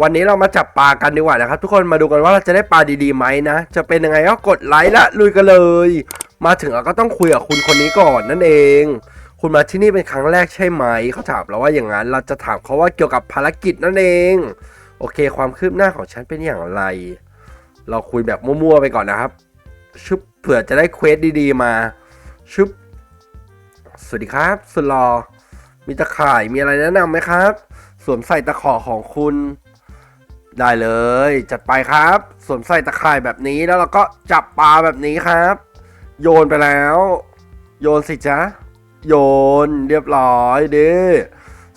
วันนี้เรามาจับปลากันดีกว่านะครับ ทุกคนมาดูกันว่าเราจะได้ปลาดีๆไหมนะ จะเป็นยังไงก็กดไลค์ละลุยกันเลย มาถึงเราก็ต้องคุยกับคุณคนนี้ก่อนนั่นเอง คุณมาที่นี่เป็นครั้งแรกใช่ไหมเขาถามเราว่าอย่างนั้น เราจะถามเขาว่าเกี่ยวกับภารกิจนั่นเอง โอเค ความคืบหน้าของฉันเป็นอย่างไร เราคุยแบบมั่วๆไปก่อนนะครับชุบเผื่อจะได้เควสดีๆมาชุบสวัสดีครับ สุดหลอมีตะข่ายมีอะไรแนะนำไหมครับ สวมใส่ตะขอของคุณ ได้เลย จัดไปครับสวมใส่ตะข่ายแบบนี้แล้วเราก็จับปลาแบบนี้ครับ โยนไปแล้ว โยนสิจ๊ะ โยนเรียบร้อยด้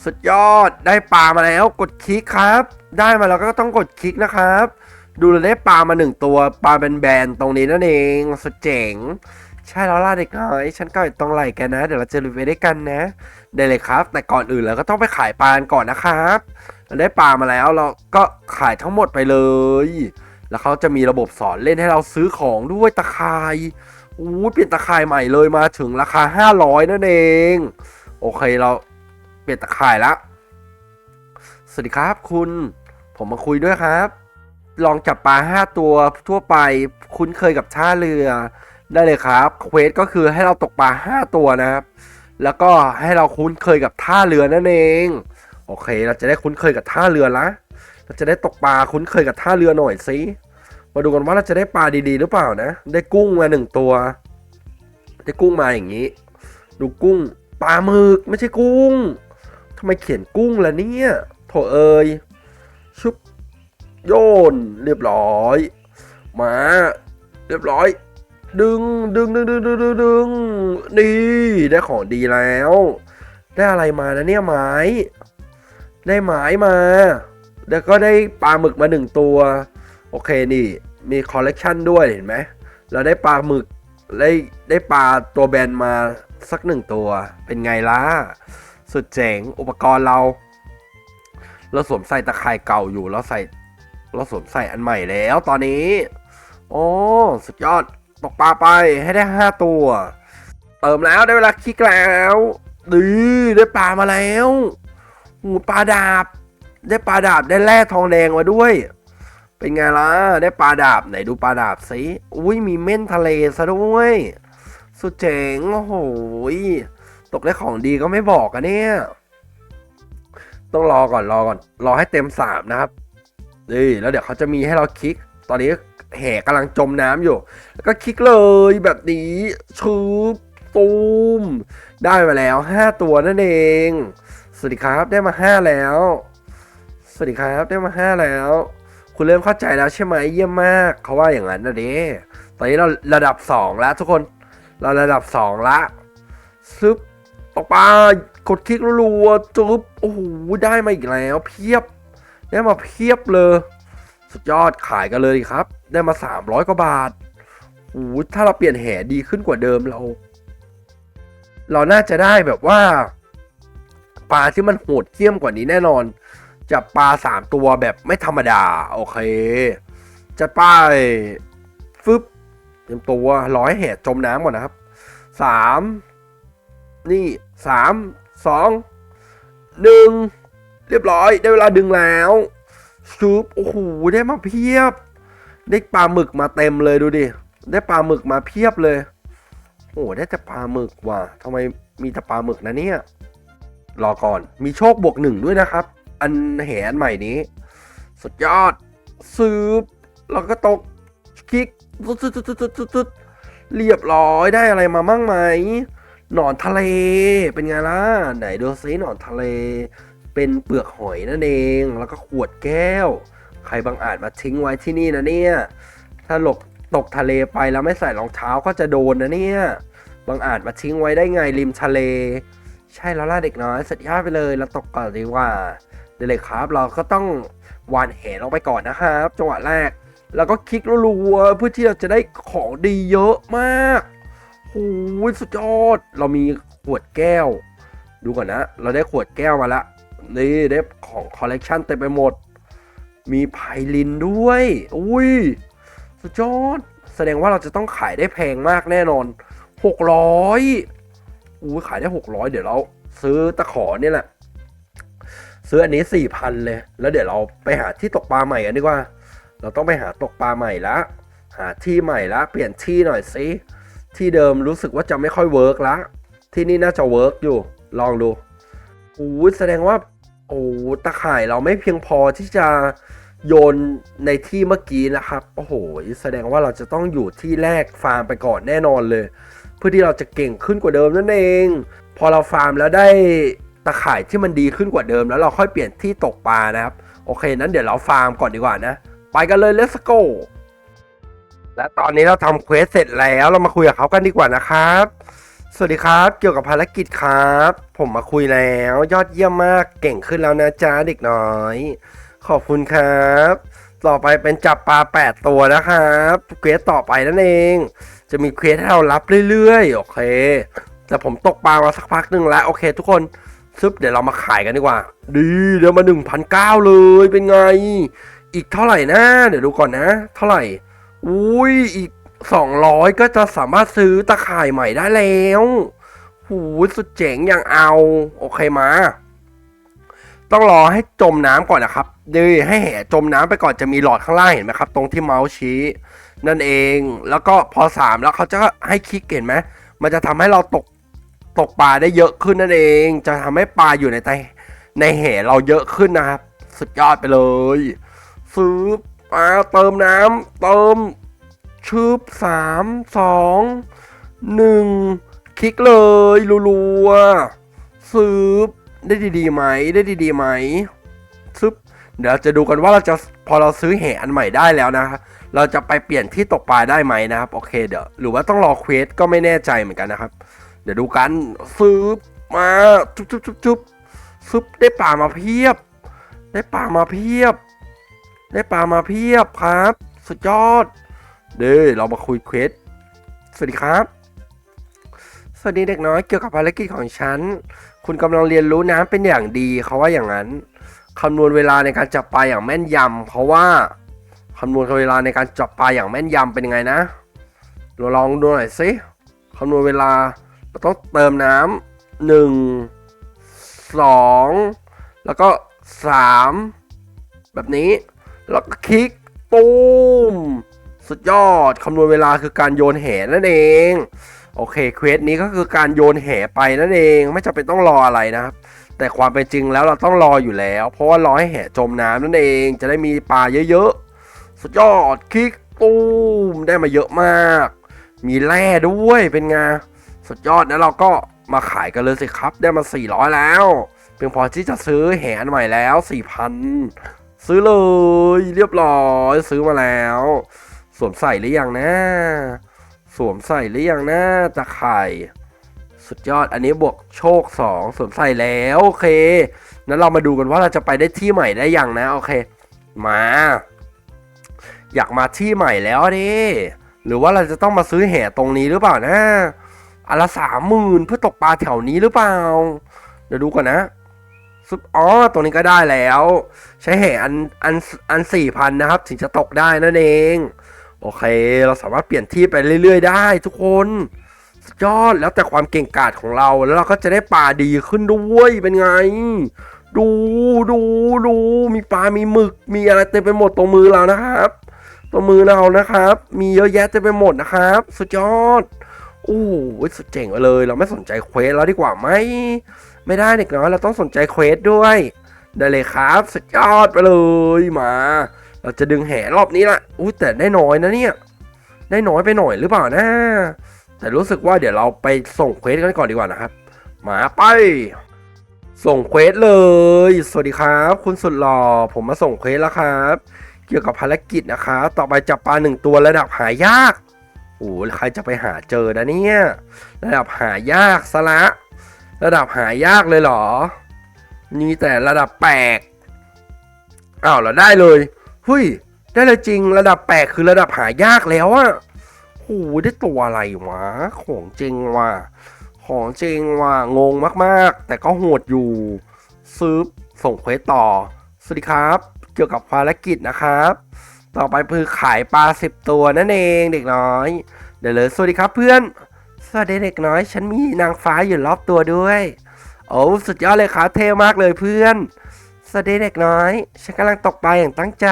สุดยอดได้ปลามาแล้วกดคลิกครับ ได้มาแล้วก็ต้องกดคลิกนะครับ ดูเลยได้ปลามาหนึ่งตัวปลาเป็นแบนๆตรงนี้นั่นเองสุดเจ๋งใช่แล้วล่ะเด็กน้อยฉันก็อยู่ตรงไหลกันนะ เดี๋ยวเราจะลุยไปด้วยกันนะ ได้เลยครับ แต่ก่อนอื่นเราก็ต้องไปขายปลาก่อนนะครับ ได้ปลามาแล้วเราก็ขายทั้งหมดไปเลย แล้วเขาจะมีระบบสอนเล่นให้เราซื้อของด้วยตะข่ายอู้เปลี่ยนตะข่ายใหม่เลยมาถึงราคา 500 นั่นเอง โอเคเราเปลี่ยนตะข่ายละ สวัสดีครับคุณ ผมมาคุยด้วยครับ ลองจับปลา 5 ตัวทั่วไปคุ้นเคยกับท่าเรือได้เลยครับเควสก็คือให้เราตกปลา 5 ตัวนะครับ แล้วก็ให้เราคุ้นเคยกับท่าเรือนั่นเอง โอเค เราจะได้คุ้นเคยกับท่าเรือละเราจะได้ตกปลาคุ้นเคยกับท่าเรือหน่อยสิมาดูกันว่าเราจะได้ปลาดีๆ หรือเปล่านะ ได้กุ้งมาหนึ่งตัว ได้กุ้งมาอย่างนี้ ดูกุ้งปลาหมึกไม่ใช่กุ้งทำไมเขียนกุ้งล่ะเนี่ยโถเอ้ยชุบโยนเรียบร้อยมาเรียบร้อย ดึงดึงดึงดึงดึงดึงดึงนี่ได้ของดีแล้ว ได้อะไรมานะเนี่ยไม้ ได้ไม้มา แล้วก็ได้ปลาหมึกมาหนึ่งตัว โอเคนี่ มีคอลเลกชันด้วยเห็นไหมเราได้ปลาหมึกได้ได้ปลาตัวแบนมาสักหนึ่งตัว เป็นไงล่ะ สุดเจ๋งอุปกรณ์เรา เราสวมใส่ตะข่ายเก่าอยู่เราใส่ เราสวมใส่อันใหม่แล้วตอนนี้ โอ้สุดยอดตกปลาไปให้ได้ห้าตัว เติมแล้วได้เวลาคลิกแล้วดีได้ปลามาแล้ว หูปลาดาบ ได้ปลาดาบได้แร่ทองแดงมาด้วย เป็นไงล่ะ ได้ปลาดาบไหนดูปลาดาบสิอุ้ยมีเม่นทะเลซะด้วย สุดเจ๋งโอ้โหตกได้ของดีก็ไม่บอกอะเนี่ย ต้องรอก่อนรอก่อน รอให้เต็มสามนะครับนี่แล้วเดี๋ยวเขาจะมีให้เราคลิก ตอนนี้แห่กำลังจมน้ำอยู่ แล้วก็คลิกเลยแบบนี้ชืบตูม ได้มาแล้ว 5 ตัวนั่นเอง วัสดีครับได้มา 5 แล้ว สวัสดีครับได้มา 5 แล้ว คุณเริ่มเข้าใจแล้วใช่ไหมเยี่ยมมากเขาว่าอย่างนั้นนะเด้ตอนนี้เราระดับ 2 แล้วทุกคนเราระดับ 2 ละซึบตกปลากดคลิกรัวๆจุ๊บโอ้โหได้มาอีกแล้ว เพียบ ได้มาเพียบเลย สุดยอดขายกันเลยครับ ได้มา 300 กว่าบาทโอ้โหถ้าเราเปลี่ยนแหดีขึ้นกว่าเดิมเรา เราน่าจะได้แบบว่า ปลาที่มันโหดเยี่ยมกว่านี้แน่นอน จับปลาสามตัวแบบไม่ธรรมดา โอเคจะไปฟึบเตรียมตัวร้อยแห่จมน้ำก่อนนะครับสามนี่สามสองหนึ่งเรียบร้อย ได้เวลาดึงแล้วชุบโอ้โหได้มาเพียบ ได้ปลาหมึกมาเต็มเลยดูดิ ได้ปลาหมึกมาเพียบเลย โอ้ได้แต่ปลาหมึกว่ะทำไมมีแต่ปลาหมึกนะเนี่ย รอก่อน มีโชคบวกหนึ่งด้วยนะครับ อันแหนใหม่นี้ สุดยอดซื้อแล้วก็ตกคลิกตุ๊ดเรียบร้อยได้อะไรมามั่งไหม หนอนทะเล เป็นไงล่ะ ไหนดูซิหนอนทะเล เป็นเปลือกหอยนั่นเอง แล้วก็ขวดแก้ว ใครบางอาจมาทิ้งไว้ที่นี่นะเนี่ย ถ้าหลบตกทะเลไปแล้วไม่ใส่รองเท้าก็จะโดนนะเนี่ย บางอาจมาทิ้งไว้ได้ไงริมทะเล ใช่แล้วล่ะเด็กน้อยสุดยอดไปเลยเราตกก่อนดีกว่าเดี๋ยวเลยครับ เราก็ต้องวานแหลงไปก่อนนะครับจังหวะแรกแล้วก็คลิกรัวๆเพื่อที่เราจะได้ของดีเยอะมากโอ้ยสุดยอด เรามีขวดแก้ว ดูก่อนนะ เราได้ขวดแก้วมาละนี่ได้ของคอลเลกชันเต็มไปหมด มีไพลินด้วย อุ้ย สุดยอด แสดงว่าเราจะต้องขายได้แพงมากแน่นอนหกร้ อู้ขายได้หกร้อยเดี๋ยวเราซื้อตะขอเนี่ยแหละ ซื้ออันนี้สี่พันเลย แล้วเดี๋ยวเราไปหาที่ตกปลาใหม่กันดีกว่า เราต้องไปหาตกปลาใหม่ละหาที่ใหม่ละเปลี่ยนที่หน่อยสิที่เดิมรู้สึกว่าจะไม่ค่อยเวิร์กละที่นี่น่าจะเวิร์กอยู่ ลองดูโอ้แสดงว่าโอ้ตะข่ายเราไม่เพียงพอที่จะโยนในที่เมื่อกี้นะครับ โอ้โห แสดงว่าเราจะต้องอยู่ที่แรกฟาร์มไปก่อนแน่นอนเลย พื่อที่เราจะเก่งขึ้นกว่าเดิมนั่นเอง พอเราฟาร์มแล้วได้ตะข่ายที่มันดีขึ้นกว่าเดิม แล้วเราค่อยเปลี่ยนที่ตกปลานะครับโอเคนั้นเดี๋ยวเราฟาร์มก่อนดีกว่านะ ไปกันเลย let's go และตอนนี้เราทำเควสเสร็จแล้วเรามาคุยกับเขากันดีกว่านะครับ สวัสดีครับเกี่ยวกับภารกิจครับ ผมมาคุยแล้วยอดเยี่ยมมากเก่งขึ้นแล้วนะจ๊ะเด็กน้อย ขอบคุณครับ ต่อไปเป็นจับปลา 8 ตัวนะครับเควสต่อไปนั่นเอง จะมีเควสให้เรารับเรื่อยๆ โอเค แต่ผมตกปลามาสักพักหนึ่งแล้ว โอเค ทุกคนซึบเดี๋ยวเรามาขายกันดีกว่า ดีเดี๋ยวมา1,009เลยเป็นไง อีกเท่าไหร่นะ เดี๋ยวดูก่อนนะ เท่าไหร่ อุ้ยอีก 200 ก็จะสามารถซื้อตะข่ายใหม่ได้แล้ว หูสุดเจ๋งอย่างเอา โอเคมา ต้องรอให้จมน้ำก่อนนะครับดีให้แห่จมน้ำไปก่อนจะมีหลอดข้างล่างเห็นไหมครับ ตรงที่เมาส์ชี้ นั่นเอง แล้วก็พอสามแล้วเขาจะให้คลิกเห็นไหมมันจะทำให้เราตกตกปลาได้เยอะขึ้นนั่นเอง จะทำให้ปลาอยู่ในใตในแห่เราเยอะขึ้นนะครับ สุดยอดไปเลย ซื้อปลาเติมน้ำเติมชืบสามสองหนึ่งคลิกเลยรัวๆซื้อ ได้ดีๆไหมได้ดีๆไหมซึบเดี๋ยวจะดูกันว่าเราจะพอเราซื้อแห่อันใหม่ได้แล้วนะเราจะไปเปลี่ยนที่ตกปลาได้ไหมนะครับโอเคเดี๋ยวหรือว่าต้องรอเควสก็ไม่แน่ใจเหมือนกันนะครับ เดี๋ยวดูกันซื้อมาจุ๊บจุ๊บจุ๊บจุ๊บซึบได้ปลามาเพียบ ได้ปลามาเพียบ ได้ปลามาเพียบครับ สุดยอด เด้อเรามาคุยเควสสวัสดีครับ สวัสดีเด็กน้อยเกี่ยวกับภารกิจของฉัน คุณกำลังเรียนรู้น้ำเป็นอย่างดีเขาว่าอย่างนั้นคำนวณเวลาในการจับปลาอย่างแม่นยำเขาว่าคำนวณเวลาในการจับปลาอย่างแม่นยำเป็นยังไงนะเราลองดูหน่อยสิคำนวณเวลาเราต้องเติมน้ำหนึ่งสองแล้วก็สามแบบนี้ แล้วก็คลิกตูมสุดยอดคำนวณเวลาคือการโยนแหนั่นเอง โอเคเควสนี้ก็คือการโยนแห่ไปนั่นเองไม่จำเป็นต้องรออะไรนะครับแต่ความเป็นจริงแล้วเราต้องรออยู่แล้ว เพราะว่ารอให้แห่จมน้ำนั่นเองจะได้มีปลาเยอะๆ สุดยอดคลิกตูมได้มาเยอะมาก มีแร่ด้วยเป็นไงสุดยอดแล้วเราก็มาขายกันเลยสิครับ ได้มา 400 แล้วเพียงพอที่จะซื้อแหอันใหม่แล้ว 4,000 ซื้อเลย เรียบร้อยซื้อมาแล้วสวมใส่หรือยังนะ สวมใส่หรือยังนะตะไคร่สุดยอดอันนี้บวกโชค 2 สวมใส่แล้วโอเคนั้นเรามาดูกันว่าเราจะไปได้ที่ใหม่ได้ยังนะโอเค มา อยากมาที่ใหม่แล้วดิหรือว่าเราจะต้องมาซื้อแห่ตรงนี้หรือเปล่านะอันละสามหมื่นเพื่อตกปลาแถวนี้หรือเปล่า เดี๋ยวดูก่อนนะซุปอ๋อตรงนี้ก็ได้แล้ว ใช้แห่อันอันอันสี่พันนะครับ ถึงจะตกได้นั่นเอง โอเค เราสามารถเปลี่ยนที่ไปเรื่อย ๆ ได้ทุกคนสุดยอดแล้วแต่ความเก่งกาจของเราแล้วเราก็จะได้ปลาดีขึ้นด้วยเป็นไง ดูดูดูมีปลา มีหมึก มีอะไรเต็มไปหมดตรงมือเรานะครับตรงมือเรานะครับ มีเยอะแยะเต็มไปหมดนะครับ สุดยอดโอ้โหสุดเจ๋งเลย เราไม่สนใจเควสแล้วดีกว่าไหมไม่ได้เด็กน้อยเราต้องสนใจเควสด้วย ได้เลยครับ สุดยอดไปเลยมา เราจะดึงแหรอบนี้ละอุ้ยแต่ได้น้อยนะเนี่ย ได้น้อยไปหน่อยหรือเปล่านะ แต่รู้สึกว่าเดี๋ยวเราไปส่งเควสกันก่อนดีกว่านะครับ มาไป ส่งเควสเลย สวัสดีครับ คุณสุดหล่อผมมาส่งเควสแล้วครับ เกี่ยวกับภารกิจนะครับต่อไปจับปลาหนึ่งตัวระดับหายากโอ้ใครจะไปหาเจอนะเนี่ย ระดับหายากซะละระดับหายากเลยเหรอมีแต่ระดับแปลกอ้าวเราได้เลย เฮ้ย ได้เลยจริงระดับแปลกคือระดับหายากแล้วอะโหได้ตัวอะไรวะ ของจริงว่ะ ของจริงว่ะ งงมากๆ แต่ก็โหดอยู่ ซื้อส่งเควสต่อ สวัสดีครับ เกี่ยวกับภารกิจนะครับ ต่อไปคือขายปลาสิบตัวนั่นเองเด็กน้อย เดี๋ยวเลยสวัสดีครับเพื่อน สวัสดีเด็กน้อย ฉันมีนางฟ้าอยู่รอบตัวด้วย โอ้สุดยอดเลยครับเท่มากเลยเพื่อน สวัสดีเด็กน้อย ฉันกำลังตกปลาอย่างตั้งใจ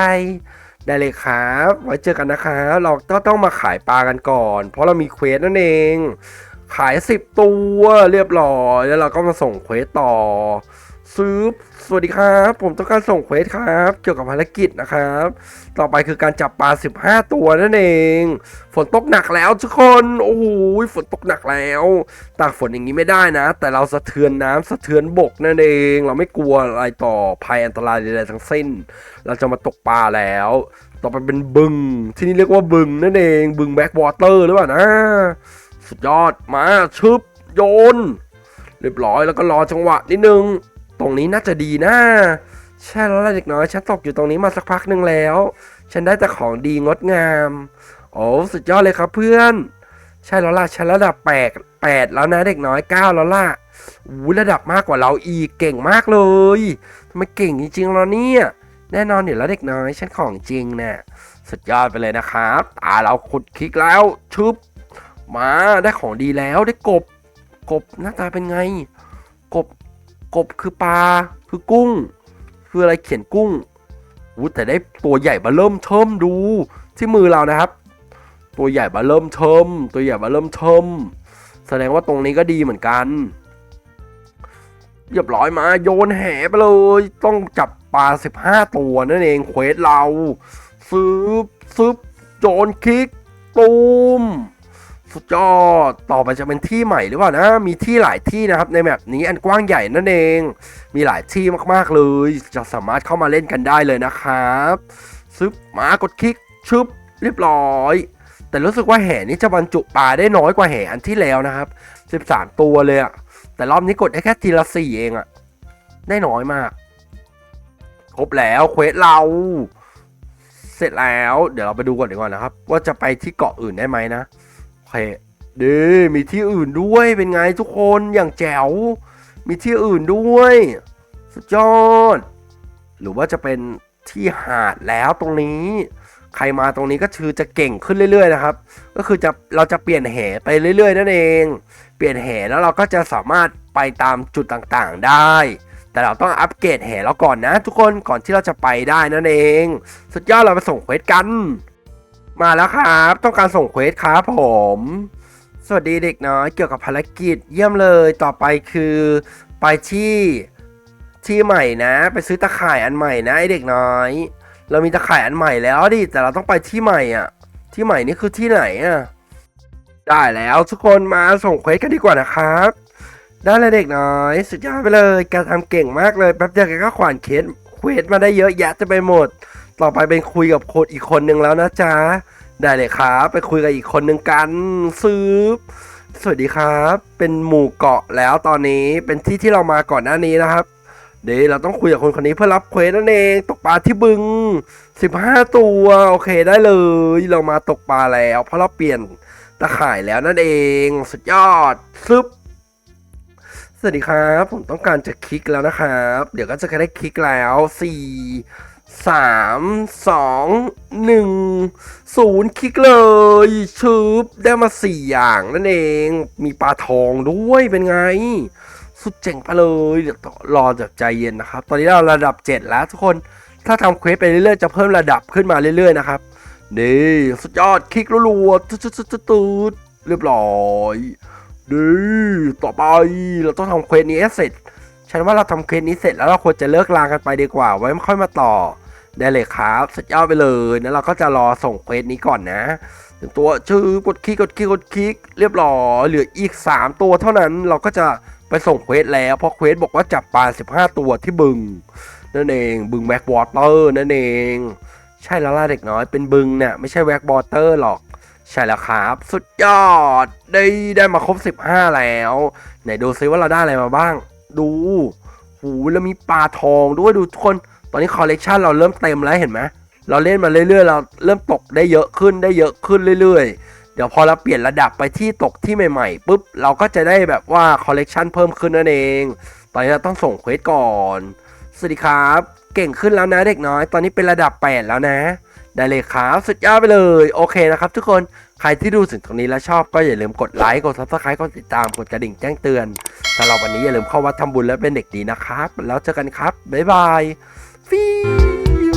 ได้เลยครับ ไว้เจอกันนะครับ เราก็ต้องมาขายปลากันก่อน เพราะเรามีเควสนั่นเอง ขาย 10 ตัวเรียบร้อย แล้วเราก็มาส่งเควสต่อ ซื้อสวัสดีครับ ผมต้องการส่งเควสครับ เกี่ยวกับภารกิจนะครับ ต่อไปคือการจับปลา 15 ตัวนั่นเอง ฝนตกหนักแล้วทุกคน โอ้โหฝนตกหนักแล้วตากฝนอย่างนี้ไม่ได้นะ แต่เราสะเทือนน้ำสะเทือนบกนั่นเอง เราไม่กลัวอะไรต่อภัยอันตรายใดๆทั้งสิ้น เราจะมาตกปลาแล้ว ต่อไปเป็นบึง ที่นี่เรียกว่าบึงนั่นเอง บึงแบ็กวอเตอร์หรือเปล่านะ สุดยอดมาชึบโยนเรียบร้อยแล้วก็รอจังหวะนิดนึง ตรงนี้น่าจะดีนะใช่แล้วล่ะเด็กน้อยฉันตกอยู่ตรงนี้มาสักพักหนึ่งแล้ว ฉันได้แต่ของดีงดงาม โอ้สุดยอดเลยครับเพื่อน ใช่แล้วล่ะฉันระดับแปดแปดแล้วนะเด็กน้อยเก้าแล้วล่ะอู้ระดับมากกว่าเราอีกเก่งมากเลยทำไมเก่งจริงๆแล้วเนี่ยแน่นอนอยู่แล้วเด็กน้อยฉันของจริงเนี่ยสุดยอดไปเลยนะครับตาเราขุดคลิกแล้วชึบมาได้ของดีแล้วได้กบ กบหน้าตาเป็นไง กบ กบคือปลาคือกุ้ง คืออะไรเขียนกุ้งอู้แต่ได้ตัวใหญ่มาเริ่มเทิมดูที่มือเรานะครับ ตัวใหญ่มาเริ่มเทิมตัวใหญ่มาเริ่มเทิมแสดงว่าตรงนี้ก็ดีเหมือนกันเรียบร้อยมาโยนแหไปเลย ต้องจับปลา 15 ตัวนั่นเองเควสเราซึบซึบโจนคลิกตูม สุดยอด ต่อไปจะเป็นที่ใหม่หรือเปล่านะ มีที่หลายที่นะครับ ในแบบนี้อันกว้างใหญ่นั่นเอง มีหลายที่มากๆเลย จะสามารถเข้ามาเล่นกันได้เลยนะครับซึบมากดคลิกชึบเรียบร้อย แต่รู้สึกว่าแห่นี้จะบรรจุปลาได้น้อยกว่าแห่อันที่แล้วนะครับ 13 ตัวเลยอะแต่รอบนี้กดได้แค่ทีละสี่เองอะได้น้อยมาก ครบแล้วเควสเราเสร็จแล้ว เดี๋ยวเราไปดูก่อนดีกว่านะครับ ว่าจะไปที่เกาะอื่นได้ไหมนะ เคดีมีที่อื่นด้วยเป็นไงทุกคนอย่างแจ๋ว มีที่อื่นด้วย สุดยอด หรือว่าจะเป็นที่หาดแล้วตรงนี้ ใครมาตรงนี้ก็คือจะเก่งขึ้นเรื่อย ๆ นะครับ ก็คือจะเราจะเปลี่ยนแหไปเรื่อยๆ นั่นเอง เปลี่ยนแหแล้วเราก็จะสามารถไปตามจุดต่างๆได้ แต่เราต้องอัปเกรดแหแล้วก่อนนะ ทุกคนก่อนที่เราจะไปได้นั่นเอง สุดยอดเราไปส่งเควสกัน มาแล้วครับ ต้องการส่งเควสครับผม สวัสดีเด็กน้อยเกี่ยวกับภารกิจเยี่ยมเลยต่อไปคือไปที่ที่ใหม่นะ ไปซื้อตะข่ายอันใหม่นะไอเด็กน้อย เรามีตะข่ายอันใหม่แล้วดิแต่เราต้องไปที่ใหม่อะ ที่ใหม่นี่คือที่ไหนอะได้แล้วทุกคนมาส่งเควสกันดีกว่านะครับ ได้เลยเด็กน้อย สุดยอดไปเลยแกทำเก่งมากเลยแป๊บเดียวแกก็ขวานเคสเควสมาได้เยอะแยะจะไปหมด ต่อไปเป็นคุยกับคนอีกคนนึงแล้วนะจ๊ะ ได้เลยครับ ไปคุยกับอีกคนนึงกันซื้อสวัสดีครับ เป็นหมู่เกาะแล้วตอนนี้เป็นที่ที่เรามาก่อนหน้านี้นะครับ เดี๋ยวเราต้องคุยกับคนคนนี้เพื่อรับเควสนั่นเองตกปลาที่บึง 15 ตัวโอเคได้เลย เรามาตกปลาแล้ว เพราะเราเปลี่ยนตะข่ายแล้วนั่นเองสุดยอดซึบสวัสดีครับ ผมต้องการจะคลิกแล้วนะครับ เดี๋ยวก็จะได้คลิกแล้ว4 3 2 1 0คลิกเลยชืบได้มา4อย่างนั่นเอง มีปลาทองด้วยเป็นไง สุดเจ๋งไปเลยเดี๋ยวต้อรอแบบใจเย็นนะครับ ตอนนี้เราระดับ7แล้วทุกคนถ้าทำเควสไปเรื่อยๆจะเพิ่มระดับขึ้นมาเรื่อยๆนะครับนี่สุดยอดคลิกรัวๆตุ๊ดๆๆๆเรียบร้อยดีต่อไปเราต้องทำเควสนี้เสร็จฉันว่าเราทำเควสนี้เสร็จแล้วเราควรจะเลิกลากันไปดีกว่า ไว้ค่อยมาต่อ ได้เลยครับสุดยอดไปเลยแล้วเราก็จะรอส่งเควสนี้ก่อนนะถึงตัวชื่อกดคลิกกดคลิกกดคลิกเรียบร้อยเหลืออีก 3 ตัวเท่านั้นเราก็จะไปส่งเควสแล้วเพราะเควสบอกว่าจับปลา 15 ตัวที่บึง นั่นเองบึงแบ็กวอเตอร์นั่นเอง ใช่แล้วล่ะเด็กน้อยเป็นบึงเนี่ยไม่ใช่แว็กบอเตอร์หรอกใช่แล้วครับ สุดยอดได้ได้มาครบ 15 แล้ว ไหนดูซิว่าเราได้อะไรมาบ้าง ดูหูแล้วมีปลาทองด้วยดูทุกคน ตอนนี้คอลเลกชันเราเริ่มเต็มแล้วเห็นไหมเราเล่นมาเรื่อยๆ เราเริ่มตกได้เยอะขึ้นได้เยอะขึ้นเรื่อยๆ เดี๋ยวพอเราเปลี่ยนระดับไปที่ตกที่ใหม่ๆปุ๊บเราก็จะได้แบบว่าคอลเลกชันเพิ่มขึ้นนั่นเอง ตอนนี้เราต้องส่งเควสก่อน สวัสดีครับ เก่งขึ้นแล้วนะเด็กน้อย ตอนนี้เป็นระดับ 8 แล้วนะ ได้เลยครับสุดยอดไปเลย โอเคนะครับทุกคน ใครที่ดูถึงตรงนี้แล้วชอบก็อย่าลืมกดไลค์ กด subscribe กดติดตาม กดกระดิ่งแจ้งเตือนสำหรับวันนี้อย่าลืมเข้าวัดทำบุญและเป็นเด็กดีนะครับ แล้วเจอกันครับ บ๊ายบาย Fee!